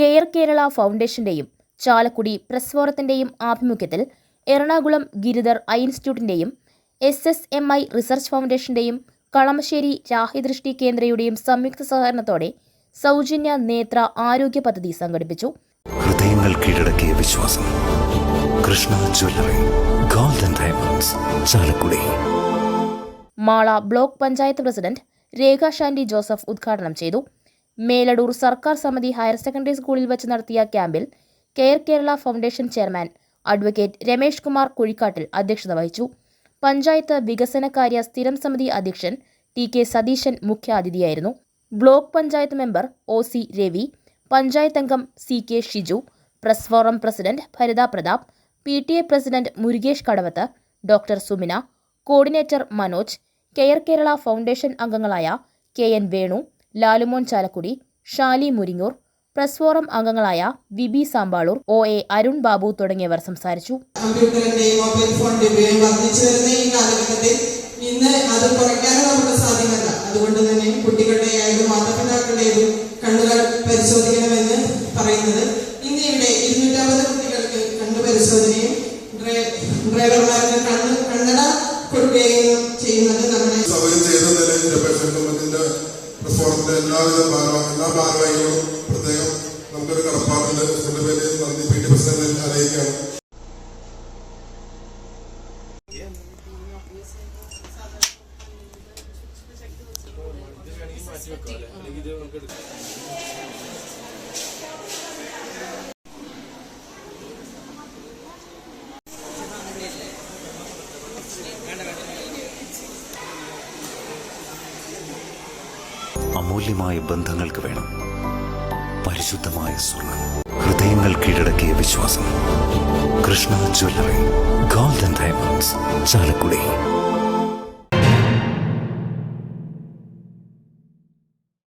Care Kerala ഫൗണ്ടേഷന്റെയും Chalakudy press ഫോറത്തിന്റെയും ആഭിമുഖ്യത്തിൽ Ernakulam Giridhar eye ഇൻസ്റ്റിറ്റ്യൂട്ടിന്റെയും S S M eye research ഫൗണ്ടേഷന്റെയും Kalamassery രാഹിദൃഷ്ടി കേന്ദ്രയുടെയും സംയുക്ത സഹകരണത്തോടെ സൗജന്യ നേത്ര ആരോഗ്യ പദ്ധതി സംഘടിപ്പിച്ചു. ഹൃദയങ്ങൾ കീഴടക്കിയ വിശ്വാസം. Krishna jewellery golden diamonds Chalakudy. Mala block panchayat president Rekha Shandy Joseph ഉദ്ഘാടനം ചെയ്തു. മേലടൂർ സർക്കാർ സമിതി ഹയർ സെക്കൻഡറി സ്കൂളിൽ വെച്ച് നടത്തിയ ക്യാമ്പിൽ care Kerala foundation chairman advocate Ramesh Kumar Kuzhikkattil അധ്യക്ഷത വഹിച്ചു. പഞ്ചായത്ത് വികസനകാര്യ സ്ഥിരം സമിതി അധ്യക്ഷൻ T K Satheesan മുഖ്യാതിഥിയായിരുന്നു. Block panchayat member O C Ravi panchayat അംഗം C K Shiju press forum president Bharitha Pratap P T A president Murukesh Kadavath doctor Sumina coordinator Manoj care Kerala foundation അംഗങ്ങളായ K N Venu Lalumon Chalakudy Shali Muringoor press forum അംഗങ്ങളായ V B Sampaloor O A Arun Babu തുടങ്ങിയവർ സംസാരിച്ചു. ഇന്ന് അത് കുറയ്ക്കാനും നമുക്ക് സാധ്യമല്ല. അതുകൊണ്ട് തന്നെ കുട്ടികളുടെയായാലും മാതാപിതാക്കളുടേതും കണ്ണുകൾ പരിശോധിക്കണമെന്ന് പറയുന്നത് ഇന്ന് ഇവിടെ ഇരുന്നൂറ്റമ്പത് കുട്ടികൾക്ക് കണ്ണു പരിശോധനയും ഡ്രൈവർമാർക്ക് കണ്ണ് കണ്ണട കൊടുക്കുകയും ചെയ്യുന്നത് റിസോർട്ടിന്റെ എല്ലാവിധ ഭാരവാ- എല്ലാ ഭാരവാഹികളും പ്രത്യേകം നമുക്കൊരു കടപ്പാടുണ്ട്. ഇതിന്റെ പേര് നന്ദി. പി ടി പ്രസിഡന്റിൽ അറിയിക്കുകയാണ്. അമൂല്യമായ ബന്ധങ്ങൾക്ക് വേണം. പരിശുദ്ധമായ സ്വർണം ഹൃദയങ്ങൾ കീഴടക്കിയ വിശ്വാസം. Krishna jewellery. Golden diamonds Chalakudy.